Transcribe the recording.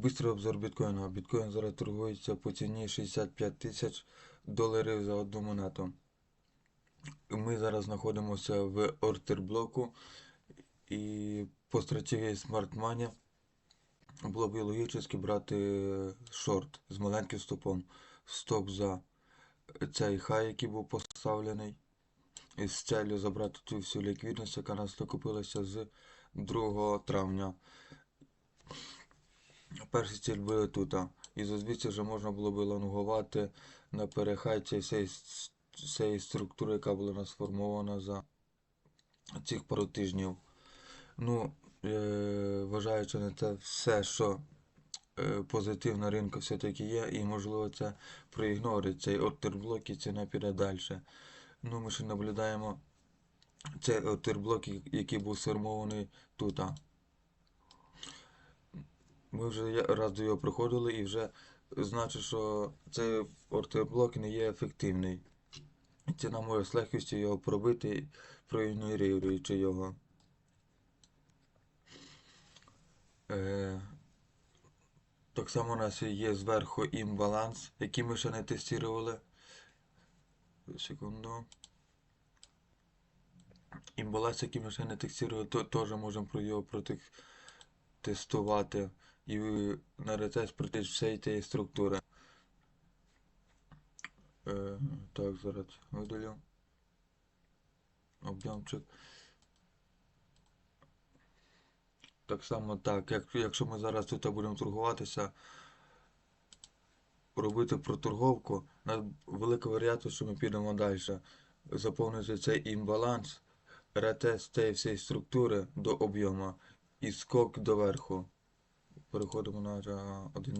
Бистрий обзор біткоїна. Біткоін зараз торгується по ціні 65 тисяч доларів за одну монету. Ми зараз знаходимося в ордерблоку і по стратегії Smart Money було б логічно брати шорт з маленьким стопом. Стоп за цей хай, який був поставлений. І з целью забрати цю всю ліквідність, яка нас накопилася з 2 травня. Перший ціль буде тут. І звідси вже можна було би лонгувати на перехай цієї структури, яка була сформована за цих пару тижнів. Ну, е, вважаючи на це все, що е, позитив на ринку все-таки є, і можливо це проігнорить цей ордерблок і ціна піде далі. Ну, ми ще наблюдаємо цей ордерблок, який був сформований тут. Ми вже раз до його приходили і вже значить, що цей ордерблок не є ефективний. Ціна може з легкістю його пробити, проігноруючи його. Е, так само у нас є зверху імбаланс, який ми ще не тестували. Секунду. Імбаланс, який ми ще не тестували, теж можемо його протестувати і на рецепт проти всієї тієї структури. Е, так, зараз видалю. Об'ємчик. Так само так, як, якщо ми зараз тут будемо торгуватися, робити проторговку, на велика вероятність, що ми підемо далі. Заповнити цей імбаланс, ретест цієї всієї структури до об'єму і скок доверху. Переходимо на один.